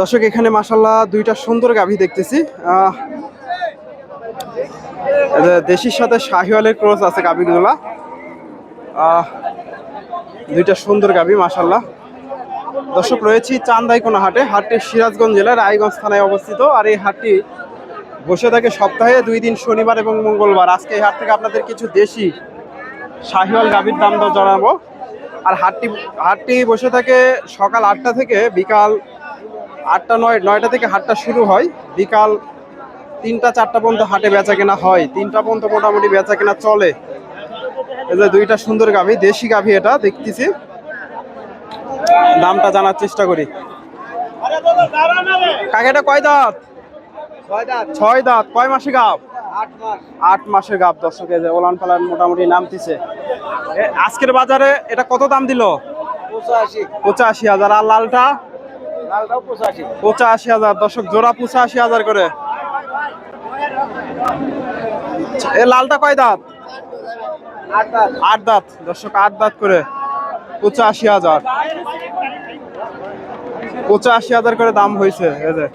দর্শক, এখানে মাসাল্লাহ দুইটা সুন্দর গাভী দেখতেছি। দেশির সাথে শাহিওয়ালের ক্রস আছে গাভীগুলা। দুইটা সুন্দর গাভী মাসাল্লাহ দর্শক, রয়েছি চান্দাইকোনা হাটে হাটটি সিরাজগঞ্জ জেলার রায়গঞ্জ থানায় অবস্থিত। আর এই হাটটি বসে থাকে সপ্তাহে দুই দিন, শনিবার এবং মঙ্গলবার। আজকে এই হাট থেকে আপনাদের কিছু দেশি শাহিওয়াল গাভীর দাম দর জানাব। আর হাটটি হাটটি বসে থাকে সকাল আটটা থেকে বিকাল আটটা নয়, নয়টা থেকে হাটটা শুরু হয়। বিকাল তিনটা, চারটা পর্যন্ত হাটে বেচা কেনা হয়। তিনটা পর্যন্ত মোটামুটি বেচা কেনা চলে। এই দুইটা সুন্দর গাভী, দেশি গাভী এটা, দেখতেছি। দামটা জানার চেষ্টা করি। কাকাটা কয় দাঁত? ছয় দাঁত। কয় মাসে গাভ আট মাসের গাভ দর্শকে যে ওলান পালান মোটামুটি নামতেছে। আজকের বাজারে এটা কত দাম দিল? পঁচাশি। হাজার। আর লালটা? পঁচাশি। হাজার। দর্শক জোড়া পঁচাশি হাজার করে। এ লালটা কয় দাঁত। আট দাঁত। দর্শক আট দাঁত করে। পঁচাশি হাজার। পঁচাশি হাজার করে দাম হয়েছে এই যে।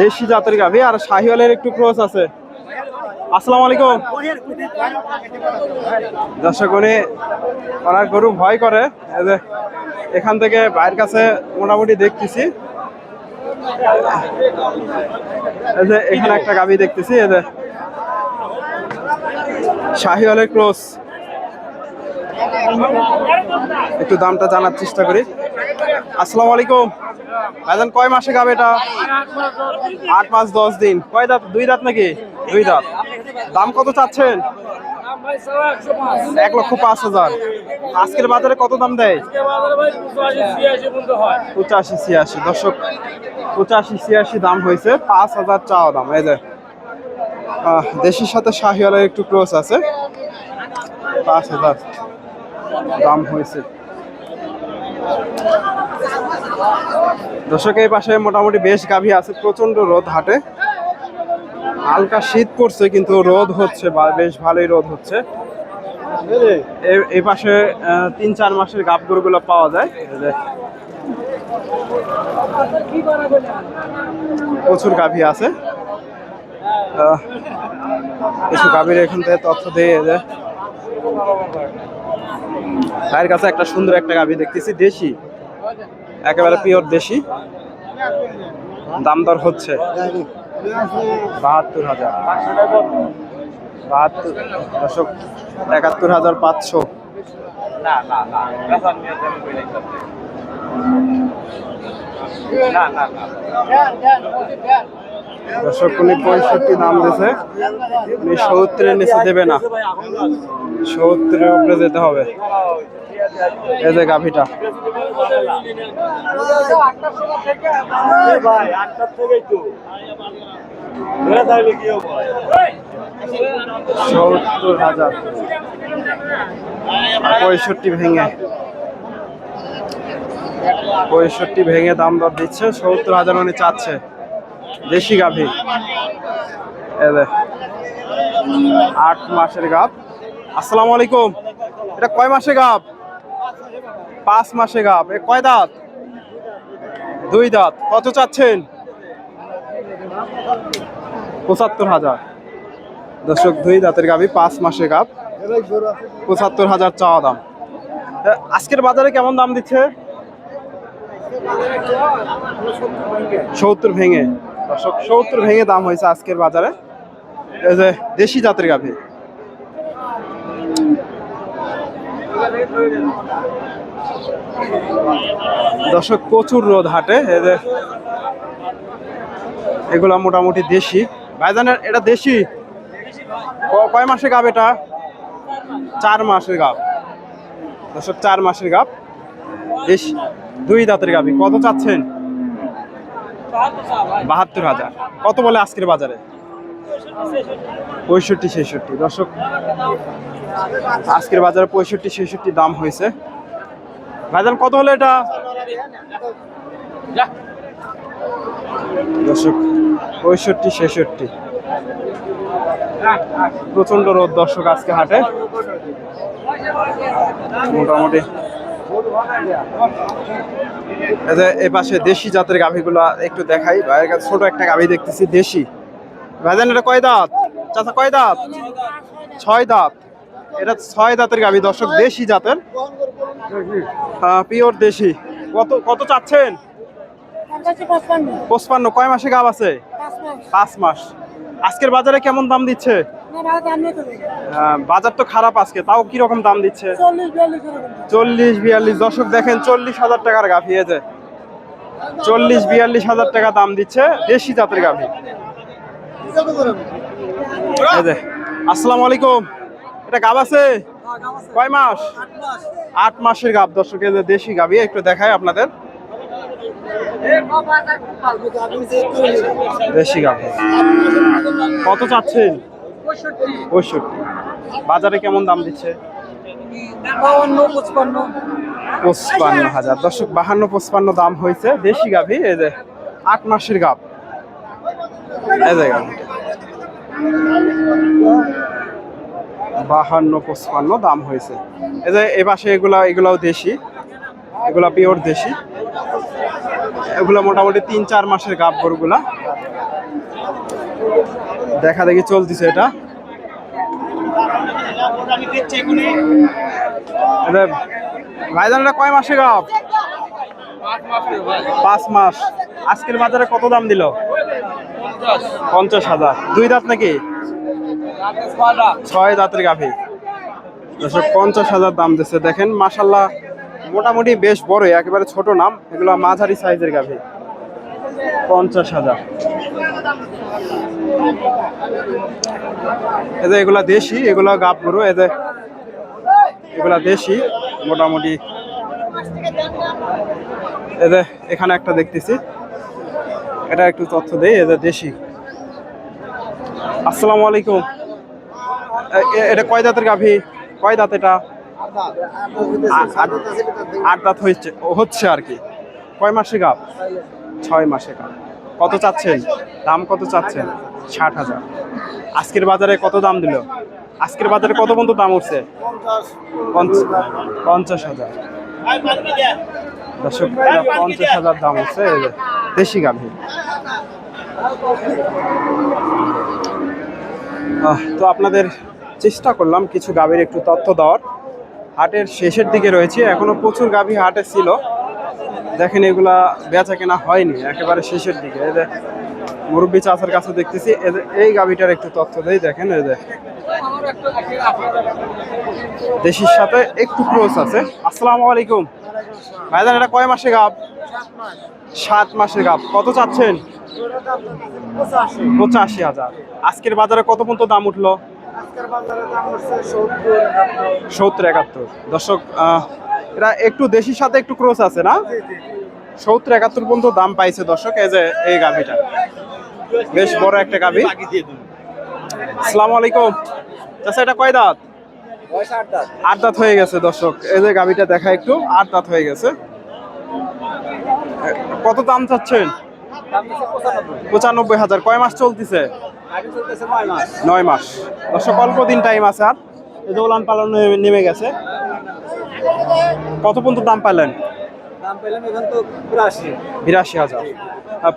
দেশি জাতের গাভী আর শাহিওয়ালের একটু ক্রস আছে। আসসালামু আলাইকুম। দর্শক উনি ওনার গরু ভয় করে। এখান থেকে ভাইয়ের কাছে মোটামুটি দেখতেছি। এখানে একটা গাভী দেখতেছি এদের শাহিওয়ালের ক্রস। একটু দামটা জানার চেষ্টা করি। আসসালামু আলাইকুম। ভাইজান, কয় মাসে গাবে এটা? আট মাস, দশ দিন। কয় দাঁত? দুই দাঁত নাকি? দুই দাঁত। দাম কত চাচ্ছেন? এক লক্ষ পাঁচ হাজার। আজকের বাজারে কত দাম দেয়? পঁচাশি, ছিয়াশি। দর্শক, পঁচাশি, ছিয়াশি দাম হয়েছে। পাঁচ হাজার চাওয়া দাম। এই যে দেশির সাথে শাহিওয়ালের একটু ক্রস আছে। পাঁচ হাজার। দাম হয়েছে। দর্শক, এই পাশে মোটামুটি বেশ গাভী আছে প্রচণ্ড রোদ হাটে। হালকা শীত পড়ছে, কিন্তু রোদ হচ্ছে বেশ ভালোই রোদ হচ্ছে। এই পাশে তিন চার মাসের গাভ গরুগুলো পাওয়া যায়। প্রচুর গাভী আছে। কিছু গাভীর এখান থেকে তথ্য দিয়ে যে ভাইয়ের কাছে একটা সুন্দর একটা গাভী দেখতেছি দেশি। একেবারে পিওর দেশি। দাম দর হচ্ছে বাহাত্তর হাজার। বাহাত্তর দশক একাত্তর হাজার পাঁচশো। দর্শক, উনি পঁয়ষট্টি দাম দিয়েছে। উনি সত্তরের নিচে দেবে না। সত্তরের উপরে যেতে হবে। এই যে গাভীটা। সত্তর হাজার। পঁয়ষট্টি ভেঙে। পঁয়ষট্টি ভেঙে দাম দর দিচ্ছে। সত্তর হাজার মানে চাচ্ছে। দেশি গাভী। আট মাসের গাভ। আসসালামু আলাইকুম। এটা কয় মাসে গাভ? পাঁচ মাসে গাভ। এ কয় দাঁত? দুই দাঁত। কত চাচ্ছেন? পঁচাত্তর হাজার। দর্শক, দুই দাঁতের গাভী, পাঁচ মাসে গাভ। পঁচাত্তর হাজার চাওয়া দাম। আজকের বাজারে কেমন দাম দিচ্ছে? সত্তর ভেঙে। দর্শক, সত্তর ভেঙে দাম হয়েছে আজকের বাজারে। এই যে দেশি জাতের গাভী। দর্শক, প্রচুর রোদ হাটে। এই যে এগুলা মোটামুটি দেশি। ভাইজানের, এটা দেশি? কয় মাসের গাব এটা? চার মাসের গাব। দর্শক, চার মাসের গাব। দেশি দুই দাঁতের গাবি। কত চাচ্ছেন? বাহাত্তর হাজার। কত বলে আজকের বাজারে? পঁয়ষট্টি, ছেষট্টি। দর্শক, আজকের বাজারে পঁয়ষট্টি, ছেষট্টি দাম হয়েছে। ভাইজান, কত হলো এটা? দর্শক, পঁয়ষট্টি, ছেষট্টি। প্রচণ্ড রোদ দর্শক আজকে হাটে। মোটামুটি এ পাশে দেশি জাতের গাভীগুলো একটু দেখাই। ভাইয়ের কাছে ছোট একটা গাভী দেখতেছি দেশি। ভাইজান এটা কয় দাঁত? চাচা কয় দাঁত? ছয় দাঁত। এটা ছয় দাঁতের গাভী দর্শক দেশি জাতের। পিওর দেশি। কত কত চাচ্ছেন? পঁচপান্ন। কয় মাসে গাভ আছে? পাঁচ মাস। আজকের বাজারে কেমন দাম দিচ্ছে? বাজার তো খারাপ আজকে তাও কি রকম দাম দিচ্ছে? চল্লিশ বিয়াল্লিশ দর্শক দেখেন চল্লিশ হাজার টাকার গাভি এই চল্লিশ বিয়াল্লিশ হাজার টাকা দাম দিচ্ছে দেশি জাতের গাভি। আসসালামু আলাইকুম। এটা গাব আছে? কয় মাস? আট মাসের গাব দর্শক এই যে দেশি গাভি একটু দেখাই আপনাদের। দেশি গাভি। কত চাচ্ছেন? পঁয়ষট্টি। বাজারে কেমন দাম দিচ্ছে? পঁচপান্ন। হাজার। দর্শক বাহান্ন পঁচপান্ন দাম হয়েছে। দেশি গাভি এই যে আট মাসের গাভ। এই যে বাহান্ন পঁচপান্ন দাম হয়েছে। এই যে এ পাশে এগুলা এগুলাও দেশি। এগুলা পিওর দেশি। এগুলো মোটামুটি তিন চার মাসের গাভ গরুগুলা। দেখা দেখি চলতেছে এটা। ভাইজান কয় মাসে গাভ পাঁচ মাস। আজকের বাজারে কত দাম দিল? পঞ্চাশ হাজার। দুই দাঁত নাকি? ছয় দাঁতের গাভী। পঞ্চাশ হাজার দাম দিচ্ছে দেখেন মাসাল্লাহ মোটামুটি বেশ বড় একেবারে ছোট নাম। এগুলো মাঝারি সাইজের গাভী। পঞ্চাশ হাজার। যে এগুলা দেশি, এগুলা গাব গরু যে এগুলা দেশি, মোটামুটি। যে এখানে একটা দেখতেছি। এটা একটু তথ্য দেই যে দেশি। আসসালামু আলাইকুম। এটা কয় দাঁতের গাভী? কয় দাঁত এটা? আট দাঁত হচ্ছে হচ্ছে আর কি। কয় মাসে গাভ ছয় মাসে গাভ কত চাচ্ছেন? দাম কত চাচ্ছেন? ষাট হাজার। আজকের বাজারে কত দাম দিল? আজকের বাজারে কত পর্যন্ত দাম উঠছে? পঞ্চ- পঞ্চাশ হাজার। দর্শক পঞ্চাশ হাজার দাম যে, দেশি গাভী। তো আপনাদের চেষ্টা করলাম কিছু গাভীর একটু তথ্য দেওয়ার। হাটের শেষের দিকে রয়েছে। এখনও প্রচুর গাভী হাটে ছিল। দেখেন এগুলা বেচা কেনা হয়নি একেবারে শেষের দিকে। এই যে মুরব্বী চাচার কাছে দেখতেছি এই গাভীটার একটু তথ্য দেই দেখেন এই যে। দেশির সাথে একটু ক্রোস আছে। আসসালামু আলাইকুম। ভাইজান এটা কয় মাসে গাব? সাত মাসের গাব। কত চাচ্ছেন? পঁচাশি হাজার। আজকের বাজারে কত পর্যন্ত দাম উঠল? সত্তর একাত্তর। দর্শক আহ, এরা একটু দেশির সাথে একটু ক্রোস আছে না? সত্তর একাত্তর পর্যন্ত দাম পাইছে দর্শক এই যে এই গাভিটা। বেশ বড় একটা গাভি। আসসালামু আলাইকুম। চাচা এটা কয় দাঁত? আট দাঁত। হয়ে গেছে দর্শক। এই যে গাভিটা দেখা একটু আট দাঁত হয়ে গেছে। কত দাম চাচ্ছেন? পঁচানব্বই। হাজার। কয় মাস চলতেছে? নয় মাস। দর্শক অল্প দিন টাইম আছে আর। এই যে উলান পালন নেমে গেছে। কত পর্যন্ত দাম পাইলেন? দাম পেলাম এখন তো বিরাশি। বিরাশি হাজার।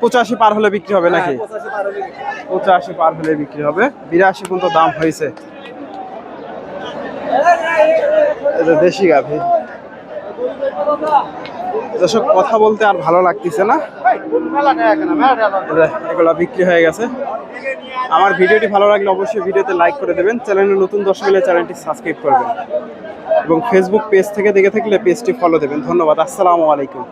পঁচাশি পার হলে বিক্রি হবে নাকি? পঁচাশি বারো পঁচাশি পার হলে বিক্রি হবে। বিরাশি পর্যন্ত দাম হয়েছে। এটা দেশি গাভি। দর্শক, কথা বলতে আর ভালো লাগতেছে না। এগুলো বিক্রি হয়ে গেছে। আমার ভিডিওটি ভালো লাগলে অবশ্যই ভিডিওতে লাইক করে দেবেন। চ্যানেলে নতুন দর্শক হলে চ্যানেলটি সাবস্ক্রাইব করবেন। এবং ফেসবুক পেজ থেকে দেখে থাকলে পেজটি ফলো দেবেন। ধন্যবাদ, আসসালামু আলাইকুম।